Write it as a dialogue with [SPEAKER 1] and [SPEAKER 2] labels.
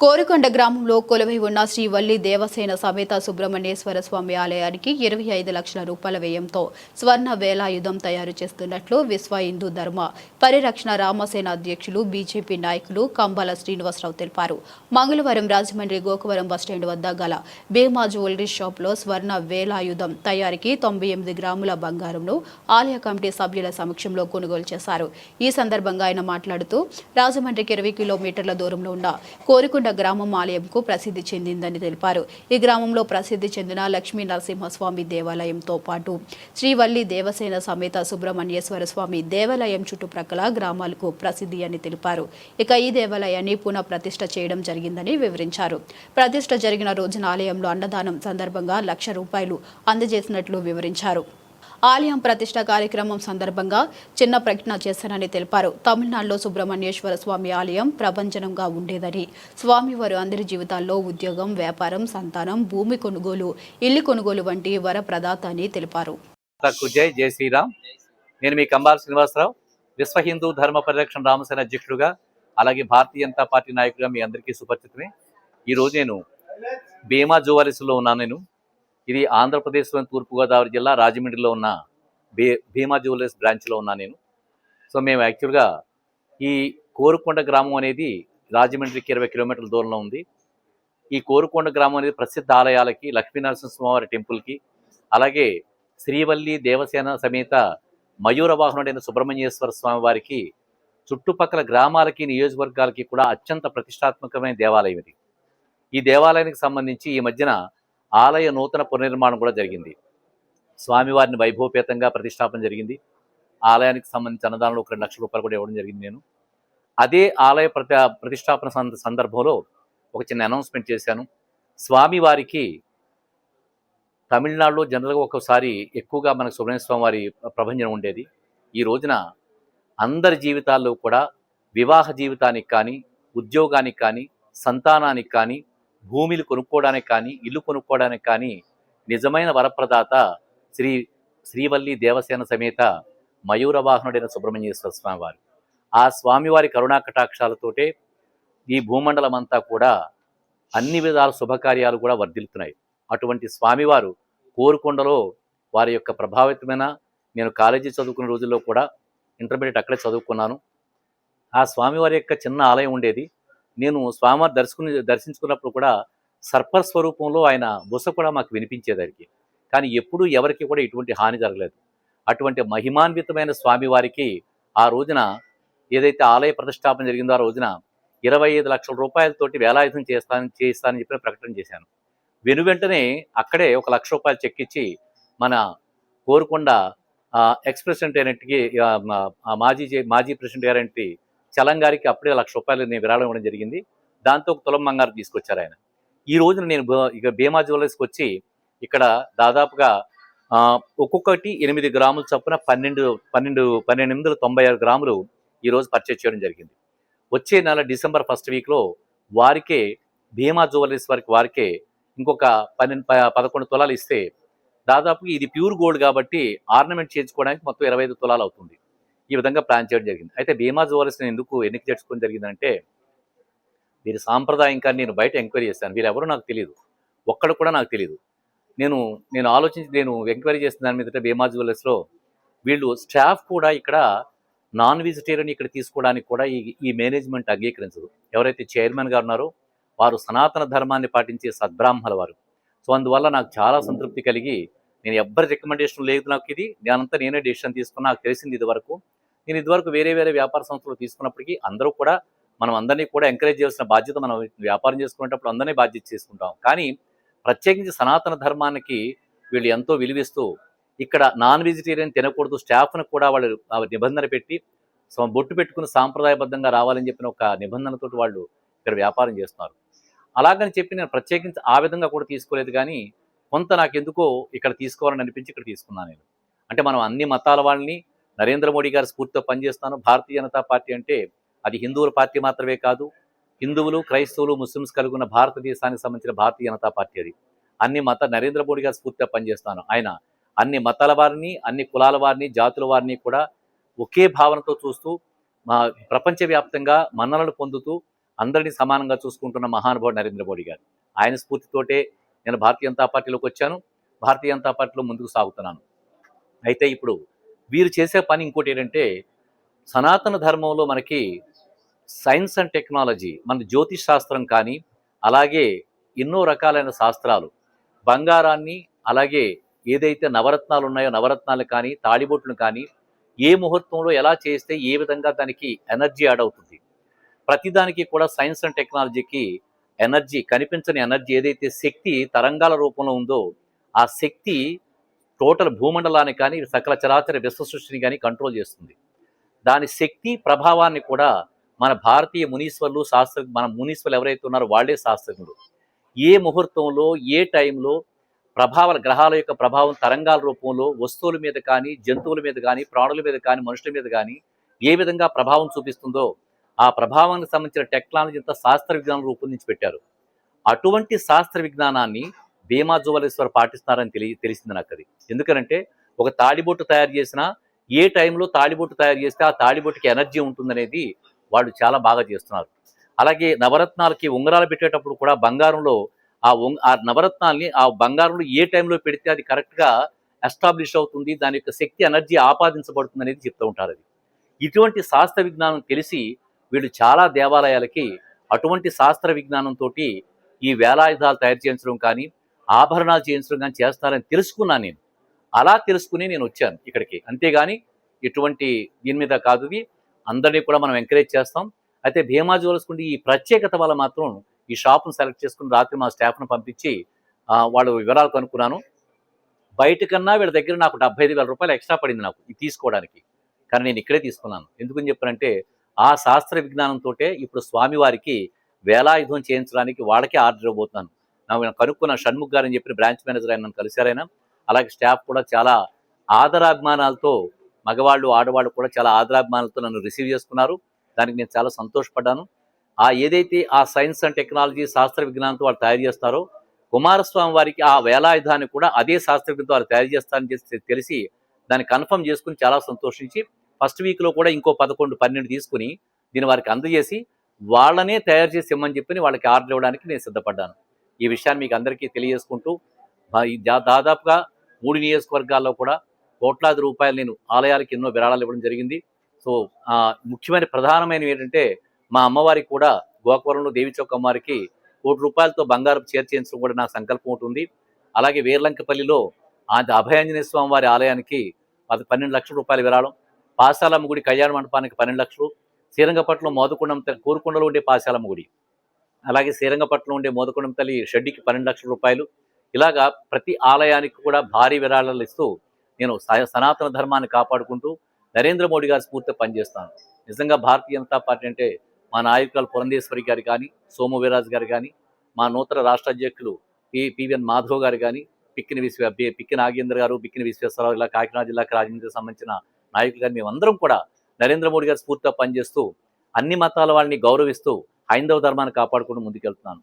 [SPEAKER 1] కోరికొండ గ్రామంలో కొలువై ఉన్న శ్రీ వల్లి దేవసేన సమేత సుబ్రహ్మణ్యేశ్వర స్వామి ఆలయానికి ఇరవై ఐదు లక్షల రూపాయల వ్యయంతో స్వర్ణ వేలాయుధం తయారు చేస్తున్నట్లు విశ్వ హిందూ ధర్మ పరిరక్షణ రామసేన అధ్యక్షులు బీజేపీ నాయకులు కంబాల శ్రీనివాసరావు తెలిపారు. మంగళవారం రాజమండ్రి గోకవరం బస్టాండ్ వద్ద గల భీమా జ్యువెలరీ షాప్లో స్వర్ణ వేలాయుధం తయారీకి తొంభై ఎనిమిది గ్రాముల బంగారంను ఆలయ కమిటీ సభ్యుల సమక్షంలో కొనుగోలు చేశారు. ఈ సందర్భంగా ఆయన మాట్లాడుతూ రాజమండ్రికి ఇరవై కిలోమీటర్ల దూరంలో ఉన్న కోరికొండ గ్రామం ఆలయంకు ప్రసిద్ధి చెందిందని తెలిపారు. ఈ గ్రామంలో ప్రసిద్ధి చెందిన లక్ష్మీ నరసింహస్వామి దేవాలయంతో పాటు శ్రీవల్లి దేవసేన సమేత సుబ్రహ్మణ్యేశ్వర స్వామి దేవాలయం చుట్టుప్రక్కల గ్రామాలకు ప్రసిద్ధి అని తెలిపారు. ఇక ఈ దేవాలయాన్ని పునః ప్రతిష్ఠ చేయడం జరిగిందని వివరించారు. ప్రతిష్ట జరిగిన రోజున ఆలయంలో అన్నదానం సందర్భంగా లక్ష రూపాయలు అందజేసినట్లు వివరించారు. ఆలయం ప్రతిష్ట కార్యక్రమం సందర్భంగా చిన్న ప్రకటన చేశానని తెలిపారు. తమిళనాడులో సుబ్రహ్మణ్యేశ్వర స్వామి ఆలయం ప్రభంజనంగా ఉండేదని స్వామివారు అందరి జీవితాల్లో ఉద్యోగం వ్యాపారం సంతానం భూమి కొనుగోలు ఇల్లు కొనుగోలు వంటి వర ప్రదాత అని తెలిపారు.
[SPEAKER 2] జై జై శ్రీరామ్. నేను మీ కంబాల శ్రీనివాసరావు విశ్వ హిందూ ధర్మ పరిరక్షణ రామసేన అధ్యక్షుడుగా అలాగే భారతీయ జనతా పార్టీ నాయకుడిగా మీ అందరికీ సుపరిచితమే ఈరోజు నేను భీమా జువాలిస్లో ఉన్నాను నేను. ఇది ఆంధ్రప్రదేశ్లోని తూర్పుగోదావరి జిల్లా రాజమండ్రిలో ఉన్న భీ భీమా జ్యువెలర్స్ బ్రాంచ్లో ఉన్నా నేను. సో మేము యాక్చువల్గా ఈ కోరుకొండ గ్రామం అనేది రాజమండ్రికి ఇరవై కిలోమీటర్ల దూరంలో ఉంది. ఈ కోరుకొండ గ్రామం అనేది ప్రసిద్ధ ఆలయాలకి లక్ష్మీనరసింహస్వామివారి టెంపుల్కి అలాగే శ్రీవల్లి దేవసేన సమేత మయూర వాహనుడైన సుబ్రహ్మణ్యేశ్వర స్వామి వారికి చుట్టుపక్కల గ్రామాలకి నియోజకవర్గాలకి కూడా అత్యంత ప్రతిష్టాత్మకమైన దేవాలయం ఇది. ఈ దేవాలయానికి సంబంధించి ఈ మధ్యన ఆలయ నూతన పునర్నిర్మాణం కూడా జరిగింది. స్వామివారిని వైభవపేతంగా ప్రతిష్టాపన జరిగింది. ఆలయానికి సంబంధించిన అన్నదానంలో ఒక రెండు లక్షల రూపాయలు కూడా ఇవ్వడం జరిగింది నేను. అదే ఆలయ ప్రతి ప్రతిష్టాపన సంద- సందర్భంలో ఒక చిన్న అనౌన్స్మెంట్ చేశాను. స్వామివారికి తమిళనాడులో జనరల్గా ఒకసారి ఎక్కువగా మనకు సుబ్రహ్మణ్య స్వామి వారి ప్రభంజనం ఉండేది. ఈ రోజున అందరి జీవితాల్లో కూడా వివాహ జీవితానికి కానీ ఉద్యోగానికి కానీ సంతానానికి కానీ భూమిలు కొనుక్కోవడానికి కానీ ఇల్లు కొనుక్కోవడానికి కానీ నిజమైన వరప్రదాత శ్రీ శ్రీవల్లి దేవసేన సమేత మయూర వాహనుడైన సుబ్రహ్మణ్యేశ్వర స్వామివారు. ఆ స్వామివారి కరుణా కటాక్షాలతోటే ఈ భూమండలం అంతా కూడా అన్ని విధాల శుభకార్యాలు కూడా వర్ధిల్లుతున్నాయి. అటువంటి స్వామివారు కోరుకొండలో వారి యొక్క ప్రభావితమైన నేను కాలేజీ చదువుకున్న రోజుల్లో కూడా ఇంటర్మీడియట్ అక్కడే చదువుకున్నాను. ఆ స్వామివారి యొక్క చిన్న ఆలయం ఉండేది. నేను స్వామివారి దర్శకుని దర్శించుకున్నప్పుడు కూడా సర్ప స్వరూపంలో ఆయన బుస కూడా మాకు వినిపించేదానికి కానీ ఎప్పుడూ ఎవరికి కూడా ఇటువంటి హాని జరగలేదు. అటువంటి మహిమాన్వితమైన స్వామివారికి ఆ రోజున ఏదైతే ఆలయ ప్రతిష్టాపన జరిగిందో ఆ రోజున ఇరవై ఐదు లక్షల రూపాయలతోటి వేలాయుధం చేస్తాను చేస్తానని చెప్పి ప్రకటన చేశాను. వెను వెంటనే అక్కడే ఒక లక్ష రూపాయలు చెక్ ఇచ్చి మన కోరుకొండ ఎక్స్ ప్రెసిడెంట్ అయినట్టుకి మాజీ మాజీ ప్రెసిడెంట్ గారంటి చలం గారికి అప్పుడే లక్ష రూపాయలు నేను విరాళం ఇవ్వడం జరిగింది. దాంతో ఒక తులం బంగారం తీసుకొచ్చారు ఆయన. ఈ రోజున నేను ఇక భీమా జ్యువెలర్స్కి వచ్చి ఇక్కడ దాదాపుగా ఒక్కొక్కటి ఎనిమిది గ్రాముల చొప్పున పన్నెండు పన్నెండు పన్నెండు ఎనిమిది వందల తొంభై ఆరు గ్రాములు ఈరోజు పర్చేజ్ చేయడం జరిగింది. వచ్చే నెల డిసెంబర్ ఫస్ట్ వీక్లో వారికే భీమా జ్యువెలరీస్ వారికి వారికే ఇంకొక పన్నెండు ప- పదకొండు తులాలు ఇస్తే దాదాపు ఇది ప్యూర్ గోల్డ్ కాబట్టి ఆర్నమెంట్ చేయించుకోవడానికి మొత్తం ఇరవై ఐదు తులాలు అవుతుంది. ఈ విధంగా ప్లాన్ చేయడం జరిగింది. అయితే భీమా జ్యువెలర్స్ని ఎందుకు ఎన్నిక చేసుకోవడం జరిగిందంటే వీరి సాంప్రదాయం కానీ నేను బయట ఎంక్వైరీ చేశాను. వీరెవరూ నాకు తెలియదు ఒక్కడు కూడా నాకు తెలియదు నేను నేను ఆలోచించి నేను ఎంక్వైరీ చేసిన దాని మీద భీమా జ్యువెలర్స్లో వీళ్ళు స్టాఫ్ కూడా ఇక్కడ నాన్ వెజిటేరియన్ ఇక్కడ తీసుకోవడానికి కూడా ఈ ఈ మేనేజ్మెంట్ అంగీకరించదు. ఎవరైతే చైర్మన్ గారు ఉన్నారో వారు సనాతన ధర్మాన్ని పాటించే సద్బ్రాహ్మల వారు. సో అందువల్ల నాకు చాలా సంతృప్తి కలిగి నేను ఎవ్వరి రికమెండేషన్ లేదు నాకు ఇది. నేనంతా నేనే డెసిషన్ తీసుకున్నా నాకు తెలిసింది ఇది వరకు. నేను ఇదివరకు వేరే వేరే వ్యాపార సంస్థలు తీసుకున్నప్పటికీ అందరూ కూడా మనం అందరినీ కూడా ఎంకరేజ్ చేయాల్సిన బాధ్యత మనం వ్యాపారం చేసుకునేటప్పుడు అందరినీ బాధ్యత చేసుకుంటాం. కానీ ప్రత్యేకించి సనాతన ధర్మానికి వీళ్ళు ఎంతో విలువిస్తూ ఇక్కడ నాన్ వెజిటేరియన్ తినకూడదు స్టాఫ్ను కూడా వాళ్ళు నిబంధన పెట్టి సో బొట్టు పెట్టుకుని సాంప్రదాయబద్ధంగా రావాలని చెప్పిన ఒక నిబంధనతో వాళ్ళు ఇక్కడ వ్యాపారం చేస్తున్నారు. అలాగని చెప్పి నేను ప్రత్యేకించి ఆ విధంగా కూడా తీసుకోలేదు కానీ కొంత నాకు ఎందుకో ఇక్కడ తీసుకోవాలని అనిపించి ఇక్కడ తీసుకున్నాను నేను. అంటే మనం అన్ని మతాల వాళ్ళని నరేంద్ర మోడీ గారి స్ఫూర్తితో పనిచేస్తాను. భారతీయ జనతా పార్టీ అంటే అది హిందువుల పార్టీ మాత్రమే కాదు హిందువులు క్రైస్తవులు ముస్లిమ్స్ కలిగిన భారతదేశానికి సంబంధించిన భారతీయ జనతా పార్టీ అది. అన్ని మత నరేంద్ర మోడీ గారి స్ఫూర్తిగా పనిచేస్తాను. ఆయన అన్ని మతాల వారిని అన్ని కులాల వారిని జాతుల వారిని కూడా ఒకే భావనతో చూస్తూ మా ప్రపంచవ్యాప్తంగా మన్ననలు పొందుతూ అందరినీ సమానంగా చూసుకుంటున్న మహానుభావుడు నరేంద్ర మోడీ గారు. ఆయన స్ఫూర్తితోటే నేను భారతీయ జనతా పార్టీలోకి వచ్చాను. భారతీయ జనతా పార్టీలో ముందుకు సాగుతున్నాను. అయితే ఇప్పుడు వీరు చేసే పని ఇంకోటి ఏంటంటే సనాతన ధర్మంలో మనకి సైన్స్ అండ్ టెక్నాలజీ మన జ్యోతిష్ శాస్త్రం కానీ అలాగే ఎన్నో రకాలైన శాస్త్రాలు. బంగారాన్ని అలాగే ఏదైతే నవరత్నాలు ఉన్నాయో నవరత్నాలు కానీ తాడిబొట్లు కానీ ఏ ముహూర్తంలో ఎలా చేస్తే ఏ విధంగా దానికి ఎనర్జీ యాడ్ అవుతుంది. ప్రతిదానికి కూడా సైన్స్ అండ్ టెక్నాలజీకి ఎనర్జీ కనిపించని ఎనర్జీ ఏదైతే శక్తి తరంగాల రూపంలో ఉందో ఆ శక్తి టోటల్ భూమండలాన్ని కానీ సకల చరాచర విశ్వ సృష్టిని కానీ కంట్రోల్ చేస్తుంది. దాని శక్తి ప్రభావాన్ని కూడా మన భారతీయ మునీశ్వర్లు శాస్త్ర మన మునీశ్వర్లు ఎవరైతే ఉన్నారో వాళ్ళే శాస్త్రజ్ఞులు. ఏ ముహూర్తంలో ఏ టైంలో ప్రభావాల గ్రహాల యొక్క ప్రభావం తరంగాల రూపంలో వస్తువుల మీద కానీ జంతువుల మీద కానీ ప్రాణుల మీద కానీ మనుషుల మీద కానీ ఏ విధంగా ప్రభావం చూపిస్తుందో ఆ ప్రభావానికి సంబంధించిన టెక్నాలజీ అంతా శాస్త్ర విజ్ఞానం రూపొందించి పెట్టారు. అటువంటి శాస్త్ర విజ్ఞానాన్ని భీమా జువలేశ్వర్ పాటిస్తున్నారని తెలి తెలిసింది నాకు అది ఎందుకనంటే ఒక తాడిబొట్టు తయారు చేసిన ఏ టైంలో తాడిబొట్టు తయారు చేస్తే ఆ తాడిబొట్టుకి ఎనర్జీ ఉంటుందనేది వాళ్ళు చాలా బాగా చేస్తున్నారు. అలాగే నవరత్నాలకి ఉంగరాలు పెట్టేటప్పుడు కూడా బంగారంలో ఆ ఉం- ఆ నవరత్నాల్ని ఆ బంగారంలో ఏ టైంలో పెడితే అది కరెక్ట్గా ఎస్టాబ్లిష్ అవుతుంది దాని యొక్క శక్తి ఎనర్జీ ఆపాదించబడుతుంది అనేది చెప్తూ ఉంటారు అది ఇటువంటి శాస్త్ర విజ్ఞానం తెలిసి వీళ్ళు చాలా దేవాలయాలకి అటువంటి శాస్త్ర విజ్ఞానంతో ఈ వేలాయుధాలు తయారు చేయించడం కానీ ఆభరణాలు చేయించడం కానీ చేస్తారని తెలుసుకున్నాను నేను. అలా తెలుసుకుని నేను వచ్చాను ఇక్కడికి. అంతేగాని ఇటువంటి దీని మీద కాదు ఇది. అందరినీ కూడా మనం ఎంకరేజ్ చేస్తాం. అయితే భీమా జ్యువెలర్స్ కుండి ఈ ప్రత్యేకత వల్ల మాత్రం ఈ షాప్ను సెలెక్ట్ చేసుకుని రాత్రి మా స్టాఫ్ను పంపించి వాళ్ళ వివరాలు కనుక్కున్నాను. బయట కన్నా వీళ్ళ దగ్గర నాకు డెబ్బై ఐదు వేల రూపాయలు ఎక్స్ట్రా పడింది నాకు ఇది తీసుకోవడానికి. కానీ నేను ఇక్కడే తీసుకున్నాను. ఎందుకని చెప్పానంటే ఆ శాస్త్ర విజ్ఞానంతో ఇప్పుడు స్వామివారికి వేలాయుధం చేయించడానికి వాళ్ళకే ఆర్డర్ ఇవ్వబోతున్నాను. నాకు నేను కనుక్కున్న షణ్ముఖ్ గారు అని చెప్పిన బ్రాంచ్ మేనేజర్ ఆయన నన్ను కలిశారైనా అలాగే స్టాఫ్ కూడా చాలా ఆదరాభిమానాలతో మగవాళ్ళు ఆడవాళ్ళు కూడా చాలా ఆదరాభిమానాలతో నన్ను రిసీవ్ చేసుకున్నారు. దానికి నేను చాలా సంతోషపడ్డాను. ఆ ఏదైతే ఆ సైన్స్ అండ్ టెక్నాలజీ శాస్త్ర విజ్ఞానంతో వాళ్ళు తయారు చేస్తారో కుమారస్వామి వారికి ఆ వేలాయుధాన్ని కూడా అదే శాస్త్ర విజ్ఞానంతో వాళ్ళు తయారు చేస్తారని చేసి తెలిసి దాన్ని కన్ఫర్మ్ చేసుకుని చాలా సంతోషించి ఫస్ట్ వీక్లో కూడా ఇంకో పదకొండు పన్నెండు తీసుకుని దీన్ని వారికి అందజేసి వాళ్ళనే తయారు చేసి ఇమ్మని చెప్పి వాళ్ళకి ఆర్డర్ ఇవ్వడానికి నేను సిద్ధపడ్డాను. ఈ విషయాన్ని మీకు అందరికీ తెలియజేసుకుంటూ దాదాపుగా మూడు నియోజకవర్గాల్లో కూడా కోట్లాది రూపాయలు నేను ఆలయాలకి ఎన్నో విరాళాలు ఇవ్వడం జరిగింది. సో ముఖ్యమైన ప్రధానమైనవి ఏంటంటే మా అమ్మవారికి కూడా గోకవరంలో దేవిచౌక్ అమ్మవారికి కోటి రూపాయలతో బంగారం చేర్చేయించడం కూడా నా సంకల్పం ఉంటుంది అలాగే వీర్లంకపల్లిలో ఆ అభయాంజనేయ స్వామి వారి ఆలయానికి పది పన్నెండు లక్షల రూపాయలు విరాళం పాశాలమ్మ గుడి కళ్యాణ మండపానికి పన్నెండు లక్షలు శ్రీరంగపట్నం మోదకొండం కోరుకొండలో ఉండే పాశాలమ్మ గుడి. అలాగే శ్రీరంగపట్నం ఉండే మోదకొండం తల్లి షెడ్డికి పన్నెండు లక్షల రూపాయలు. ఇలాగా ప్రతి ఆలయానికి కూడా భారీ విరాళాలు ఇస్తూ నేను స- సనాతన ధర్మాన్ని కాపాడుకుంటూ నరేంద్ర మోడీ గారి స్ఫూర్తి పనిచేస్తాను. నిజంగా భారతీయ జనతా పార్టీ అంటే మా నాయకులు పురంధేశ్వరి గారు కానీ సోమవీరాజు గారు కానీ మా నూతన రాష్ట్ర అధ్యక్షులు పి పివిఎన్ మాధవ్ గారు కానీ పిక్కిన విశ్వ పిక్కిన నాగేంద్ర గారు పిక్కిన విశ్వేశ్వరరావు ఇలా కాకినాడ జిల్లాకి రాజమండ్రికి సంబంధించిన నాయకులు కానీ మేమందరం కూడా నరేంద్ర మోడీ గారు స్ఫూర్తిగా పనిచేస్తూ అన్ని మతాల వాళ్ళని గౌరవిస్తూ హైందవ ధర్మాన్ని కాపాడుకుంటూ ముందుకెళ్తున్నాను.